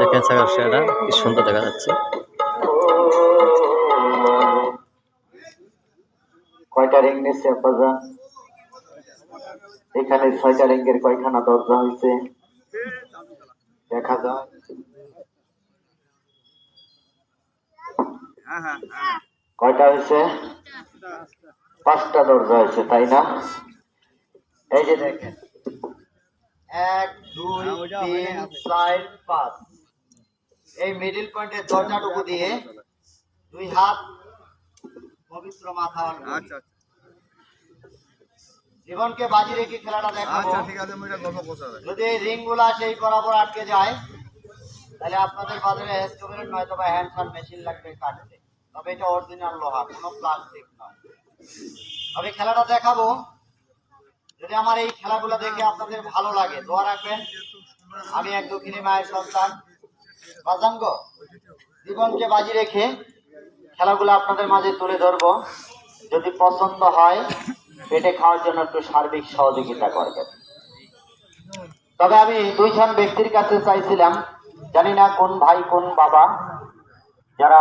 দেখেন সাগর সেটা কি সুন্দর দেখা যাচ্ছে। কয়টা রিং নিচ্ছে আব্বাজান? এখানে ছয়টা রিঙ্গের কয়খানা দরজা হয়েছে দেখা যায় কয়টা হয়েছে পাঁচটা দরজা হয়েছে তাই না? এই যে দেখেন। এক দুই তিন চার পাঁচ। এই মিডিল পয়েন্টের দরজাটুকু দিয়ে দুই হাত পবিত্র মাথা on আচ্ছা জীবনকে বাজি রেখে খেলাটা দেখাবো। আচ্ছা যদি এই রিংগুলা সেই বরাবর আটকে যায় তাহলে আপনাদের বাজারে স্টোভের নয়তো বা হ্যান্ড ফান মেশিন লাগবে কাটতে। তবে এটা অরিজিনাল লোহা কোনো প্লাস্টিক নয়। আমি খেলাটা দেখাবো। যদি আমার এই খেলাগুলো দেখে আপনাদের ভালো লাগে, দোয়া রাখবেন। আমি এক দক্ষিণী মায়ের সন্তান। বাজাঙ্গ জীবনকে বাজি রেখে খেলাগুলো আপনাদের মাঝে তুলে ধরবো। যদি পছন্দ হয়, পেটে খাওয়ার জন্য একটু সার্বিক সহযোগিতা করবেন। তবে আমি দুইজন ব্যক্তির কাছে চাইছিলাম, জানি না কোন ভাই, কোন বাবা, যারা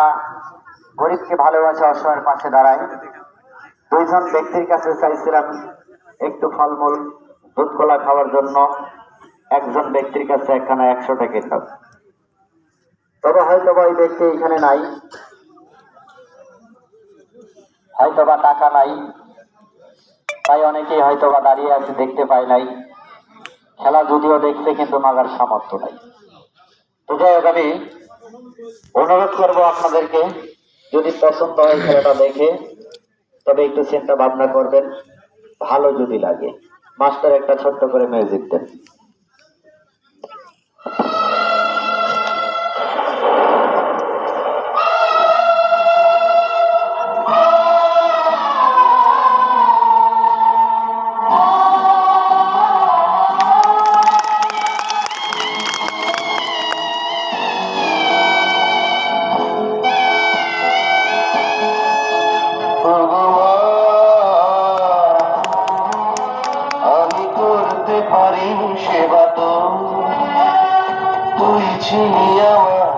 গরিবকে ভালোবাসে, অসহায়ের পাশে দাঁড়ায়। দুইজন ব্যক্তির কাছে চাইছিলাম একটু ফলমূল দুধ কলা খাওয়ার জন্য একজন ব্যক্তির কাছে একখানা একশো টাকা দাও তবে হয়তো বা ওই ব্যক্তি এখানে নাই। হয়তো বা টাকা নাই। তাই অনেকেই হয়তো বা দাঁড়িয়ে আছে, দেখতে পায় নাই। খেলা যদিও দেখছে, কিন্তু মাগার সামর্থ্য নাই। তো যাই হোক, আমি অনুরোধ করব আপনাদেরকে, যদি পছন্দ হয় খেলাটা দেখে, তবে একটু চিন্তা ভাবনা করবেন। ভালো যদি লাগে। মাস্টার একটা ছোট্ট করে মিউজিক দেন। সেবা তো তুই ছিলি আমার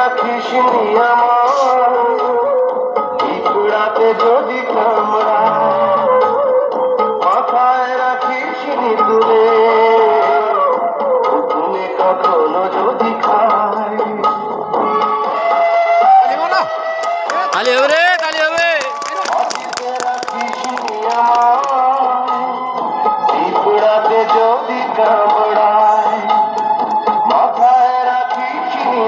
রাখিস আমার। পিঁপড়াতে যদি কামড়া মাথায় রাখিস তুলে তুমি কখনো যদি খায়। তালি হবে রে তালি হবে। যদি কামড়ায় মাথায় রাখিস নি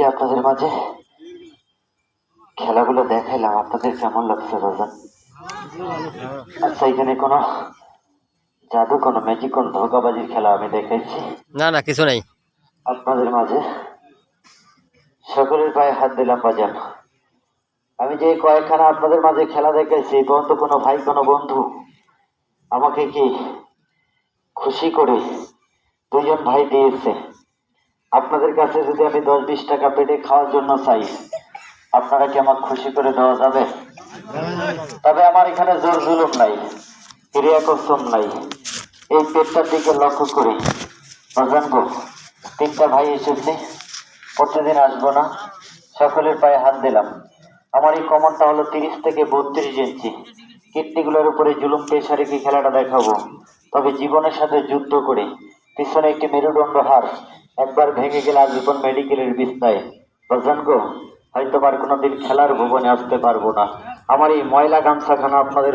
যে আপনাদের মাঝে খেলাগুলো দেখাইলাম আপনাদের কেমন লাগছে বাজান আচ্ছা এখানে কোনো জাদু কোনো ম্যাজিক কোনো ধোকাবাজির খেলা আমি দেখাইছি। না না কিছু নেই। আপনাদের মাঝে সকলের পায়ে হাত দিলাম বাজান। আমি যে কয়েকখানা আপনাদের মাঝে খেলা দেখাইছি এই পর্যন্ত কোনো ভাই কোনো বন্ধু আমাকে কি খুশি করে দুজন ভাই দিয়েছে? আপনাদের কাছে যদি আমি দশ বিশ টাকা পেটে খাওয়ার জন্য চাই, আপনারা কি আমার খুশি করে দেওয়া যাবে? তবে আমার এখানে জোর জুলুম নাই ক্রিয়া কসম নাই। এই পেটটার দিকে লক্ষ্য করি। তিনটা ভাই এসেছে, প্রতিদিন আসব না, সকলের পায়ে হাত দিলাম। আমার এই কমনটা হলো তিরিশ থেকে বত্রিশ ইঞ্চি। কিডনিগুলোর উপরে জুলুম পেশা রেখে খেলাটা দেখাবো? তবে জীবনের সাথে যুদ্ধ করে। পিছনে একটি মেরুদণ্ড হার একবার ভেঙে গেলে আর আজীবন মেডিকেলের বিছনায় গো হয়তো আর কোনোদিন খেলার ভুবনে আসতে পারব না। আমার এই ময়লা গামছাখানা আপনাদের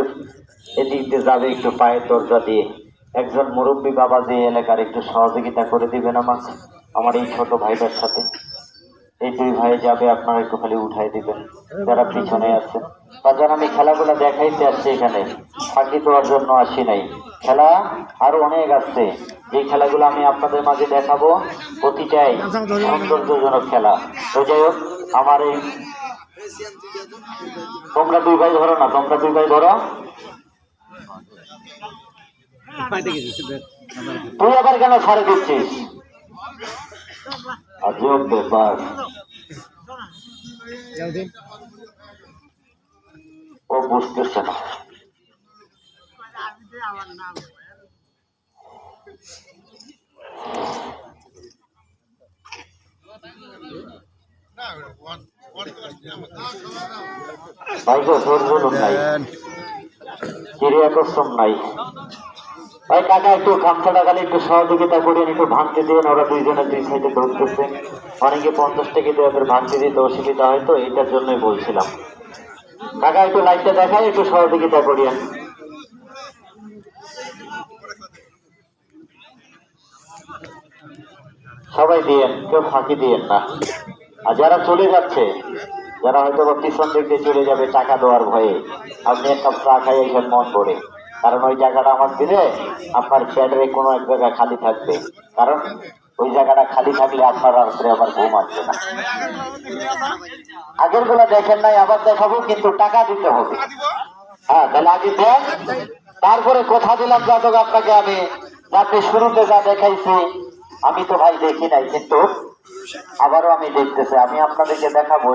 এদিক দিয়ে যাবে একটু পায়ের দরজা দিয়ে। একজন মুরব্বী বাবা দিয়ে এলাকার একটু সহযোগিতা করে দিবেন আমাকে, আমার এই ছোট ভাইটার সাথে। এই দুই ভাই যাবে, আপনারা একটু খালি উঠাই দিবেন, যারা পিছনে আছে যারা আমি খেলাগুলো দেখাইতে আসছি এখানে। ফাঁকি দেওয়ার জন্য আসি নাই। খেলা আরও অনেক আছে। যে খেলাগুলো আমি আপনাদের মাঝে দেখাবো প্রতিটাই সৌন্দর্যজনক খেলা। তো যাই হোক, আমার এই তোমরা দুই ভাই ধরো না, তোমরা দুই ভাই ধরো। তুই আবার কেন ছাড়ে দিচ্ছিস? আজব ব্যাপার। ও বুঝতেছে না। ভাই কাকা একটু খামছাটা খালি একটু সহযোগিতা করেন একটু ভাঙতে দিয়ে ওরা দুইজনে দুই সাইডে ধরতেছে অনেকে পঞ্চাশ টাকা দিয়ে ওদের ভাঙতে দিতে অসুবিধা হয় তো এটার জন্যই বলছিলাম কাকা একটু লাইটটা দেখায় একটু সহযোগিতা করিয়েন সবাই দিয়েন, কেউ ফাঁকি দিয়েন না। আর যারা চলে যাচ্ছে, যারা হয়তো বা পিছন দিক চলে যাবে টাকা দেওয়ার ভয়ে, আপনি এক কাপ চা খাই এসে মন করে কারণ ওই জায়গাটা আমার দিলে আপনার প্যাডের কোনো এক জায়গা খালি থাকবে। কারণ ওই জায়গাটা খালি থাকলে আপনার রাত্রে আবার ঘুম আসবে না। আগের বেলা দেখেন নাই, আবার দেখাবো, কিন্তু টাকা দিতে হবে। হ্যাঁ তাহলে আগে দেন। তারপরে কথা দিলাম যাদক আপনাকে আমি। রাতে শুরুতে যা দেখাইছি আমি তো ভাই দেখি নাই কিন্তু আবারও আমি দেখতেছি। আমি আপনাদেরকে দেখাবো।